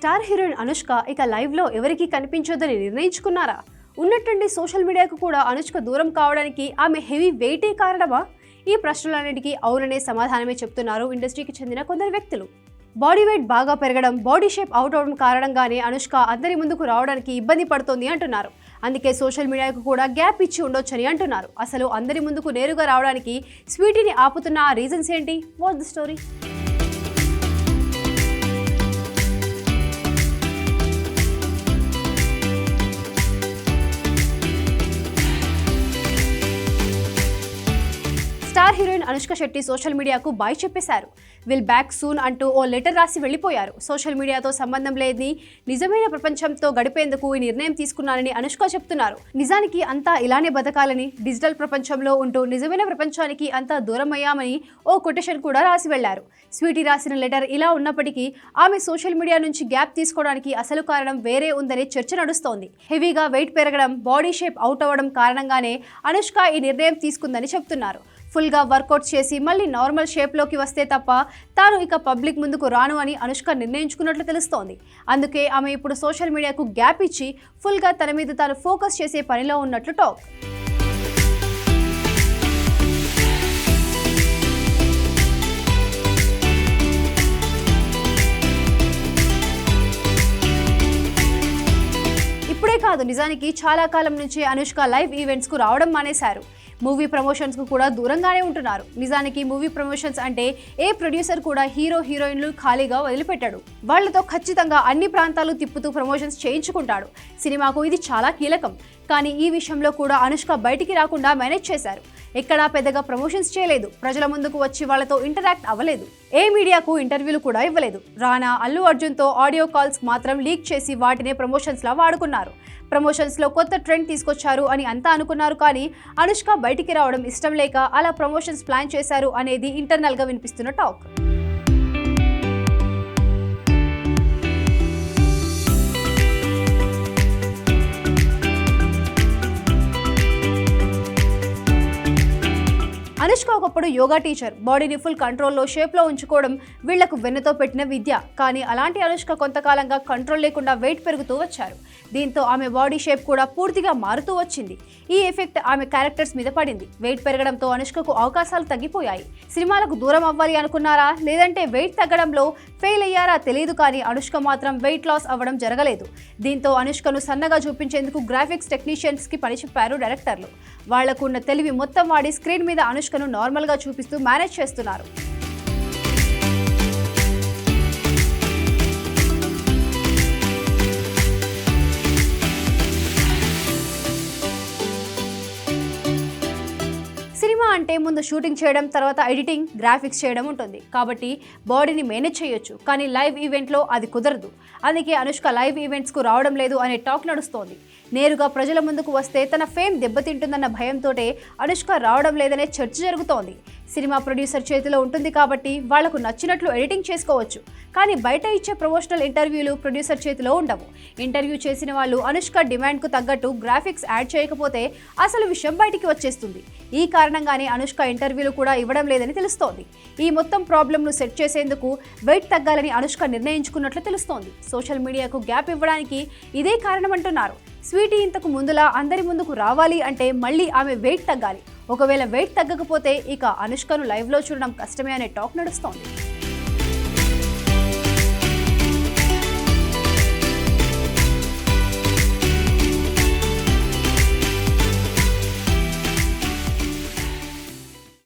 Star heroine Anushka ఇక లైవ్లో ఎవరికీ కనిపించొద్దని నిర్ణయించుకున్నారా? ఉన్నట్టుండి సోషల్ మీడియాకు కూడా అనుష్క దూరం కావడానికి ఆమె హెవీ వెయిటే కారణమా? ఈ ప్రశ్నలన్నిటికీ అవుననే సమాధానమే చెప్తున్నారు ఇండస్ట్రీకి చెందిన కొందరు వ్యక్తులు. బాడీ వెయిట్ బాగా పెరగడం బాడీ షేప్ అవుట్ అవడం కారణంగానే అనుష్క అందరి ముందుకు రావడానికి ఇబ్బంది పడుతోంది అంటున్నారు. అందుకే సోషల్ మీడియాకు కూడా గ్యాప్ ఇచ్చి ఉండొచ్చని అంటున్నారు. అసలు అందరి ముందుకు నేరుగా రావడానికి స్వీటీని ఆపుతున్న ఆ రీజన్స్ ఏంటి? What the story? Star heroine Anushka Shetty social మీడియాకు బాయ్ చెప్పేశారు. విల్ బ్యాక్ సూన్ అంటూ ఓ లెటర్ రాసి వెళ్ళిపోయారు. సోషల్ మీడియాతో సంబంధం లేని నిజమైన ప్రపంచంతో గడిపేందుకు ఈ నిర్ణయం తీసుకున్నానని అనుష్క చెప్తున్నారు. నిజానికి అంతా ఇలానే బతకాలని డిజిటల్ ప్రపంచంలో ఉంటూ నిజమైన ప్రపంచానికి అంతా దూరం అయ్యామని ఓ కొటేషన్ కూడా రాసి వెళ్ళారు స్వీటీ రాసిన లెటర్ ఇలా ఉన్నప్పటికీ ఆమె సోషల్ మీడియా నుంచి గ్యాప్ తీసుకోవడానికి అసలు కారణం వేరే ఉందనే చర్చ నడుస్తోంది. హెవీగా వెయిట్ పెరగడం బాడీ షేప్ అవుట్ అవ్వడం కారణంగానే అనుష్క ఈ నిర్ణయం తీసుకుందని చెప్తున్నారు. ఫుల్గా వర్కౌట్ చేసి మళ్ళీ నార్మల్ షేప్లోకి వస్తే తప్ప తాను ఇక పబ్లిక్ ముందుకు రాను అని అనుష్క నిర్ణయించుకున్నట్లు తెలుస్తోంది. అందుకే ఆమె ఇప్పుడు సోషల్ మీడియాకు గ్యాప్ ఇచ్చి ఫుల్గా తన మీద తాను ఫోకస్ చేసే పనిలో ఉన్నట్లు టాక్. ఇప్పుడే కాదు నిజానికి చాలా కాలం నుంచి అనుష్క లైవ్ ఈవెంట్స్కు రావడం మానేశారు. మూవీ ప్రమోషన్స్కు కూడా దూరంగానే ఉంటున్నారు. నిజానికి మూవీ ప్రమోషన్స్ అంటే ఏ ప్రొడ్యూసర్ కూడా హీరో హీరోయిన్లు ఖాళీగా వదిలిపెట్టాడు. వాళ్ళతో ఖచ్చితంగా అన్ని ప్రాంతాలు తిప్పుతూ ప్రమోషన్స్ చేయించుకుంటాడు. సినిమాకు ఇది చాలా కీలకం. కానీ ఈ విషయంలో కూడా అనుష్క బయటికి రాకుండా మేనేజ్ చేశారు. ఎక్కడా పెద్దగా ప్రమోషన్స్ చేయలేదు. ప్రజల ముందుకు వచ్చి వాళ్ళతో ఇంటరాక్ట్ అవ్వలేదు. ఏ మీడియాకు ఇంటర్వ్యూలు కూడా ఇవ్వలేదు. రానా అల్లు అర్జున్తో ఆడియో కాల్స్ మాత్రం లీక్ చేసి వాటినే ప్రమోషన్స్లా వాడుకున్నారు. ప్రమోషన్స్లో కొత్త ట్రెండ్ తీసుకొచ్చారు అని అంతా అనుకున్నారు కానీ అనుష్క బయటికి రావడం ఇష్టం లేక అలా ప్రమోషన్స్ ప్లాన్ చేశారు అనేది ఇంటర్నల్గా వినిపిస్తున్న టాక్. అనుష్క ఒకప్పుడు యోగా టీచర్. బాడీని ఫుల్ కంట్రోల్లో షేప్లో ఉంచుకోవడం వీళ్ళకు వెన్నతో పెట్టిన విద్య. కానీ అలాంటి అనుష్క కొంతకాలంగా కంట్రోల్ లేకుండా వెయిట్ పెరుగుతూ వచ్చారు. దీంతో ఆమె బాడీ షేప్ కూడా పూర్తిగా మారుతూ వచ్చింది. ఈ ఎఫెక్ట్ ఆమె క్యారెక్టర్స్ మీద పడింది. వెయిట్ పెరగడంతో అనుష్కకు అవకాశాలు తగ్గిపోయాయి. సినిమాలకు దూరం అవ్వాలి అనుకున్నారా? లేదంటే వెయిట్ తగ్గడంలో ఫెయిల్ అయ్యారా తెలియదు కానీ అనుష్క మాత్రం వెయిట్ లాస్ అవ్వడం జరగలేదు. దీంతో అనుష్కను సన్నగా చూపించేందుకు గ్రాఫిక్స్ టెక్నీషియన్స్కి పని చెప్పారు డైరెక్టర్లు వాళ్ళకు ఉన్న తెలివి మొత్తం వాడి స్క్రీన్ మీద అనుష్కను నార్మల్గా చూపిస్తూ మేనేజ్ చేస్తున్నారు. అంటే ముందు షూటింగ్ చేయడం తర్వాత ఎడిటింగ్ గ్రాఫిక్స్ చేయడం ఉంటుంది. కాబట్టి బాడీని మేనేజ్ చేయొచ్చు. కానీ లైవ్ ఈవెంట్లో అది కుదరదు. అందుకే అనుష్క లైవ్ ఈవెంట్స్కు రావడం లేదు అనే టాక్ నడుస్తోంది. నేరుగా ప్రజల ముందుకు వస్తే తన ఫేమ్ దెబ్బతింటుందన్న భయంతోటే అనుష్క రావడం లేదనే చర్చ జరుగుతోంది. సినిమా ప్రొడ్యూసర్ చేతిలో ఉంటుంది కాబట్టి వాళ్ళకు నచ్చినట్లు ఎడిటింగ్ చేసుకోవచ్చు. కానీ బయట ఇచ్చే ప్రమోషనల్ ఇంటర్వ్యూలు ప్రొడ్యూసర్ చేతిలో ఉండవు. ఇంటర్వ్యూ చేసిన వాళ్ళు అనుష్క డిమాండ్కు తగ్గట్టు గ్రాఫిక్స్ యాడ్ చేయకపోతే అసలు విషయం బయటికి వచ్చేస్తుంది. ఈ కారణంగానే అనుష్క ఇంటర్వ్యూలు కూడా ఇవ్వడం లేదని తెలుస్తోంది. ఈ మొత్తం ప్రాబ్లంను సెట్ చేసేందుకు వెయిట్ తగ్గాలని అనుష్క నిర్ణయించుకున్నట్లు తెలుస్తోంది. సోషల్ మీడియాకు గ్యాప్ ఇవ్వడానికి ఇదే కారణమంటున్నారు. స్వీటీ ఇంతకు ముందులా అందరి ముందుకు రావాలి అంటే మళ్ళీ ఆమె వెయిట్ తగ్గాలి. ఒకవేళ వెయిట్ తగ్గకపోతే ఇక అనుష్కను లైవ్లో చూడడం కష్టమే అనే టాక్ నడుస్తోంది.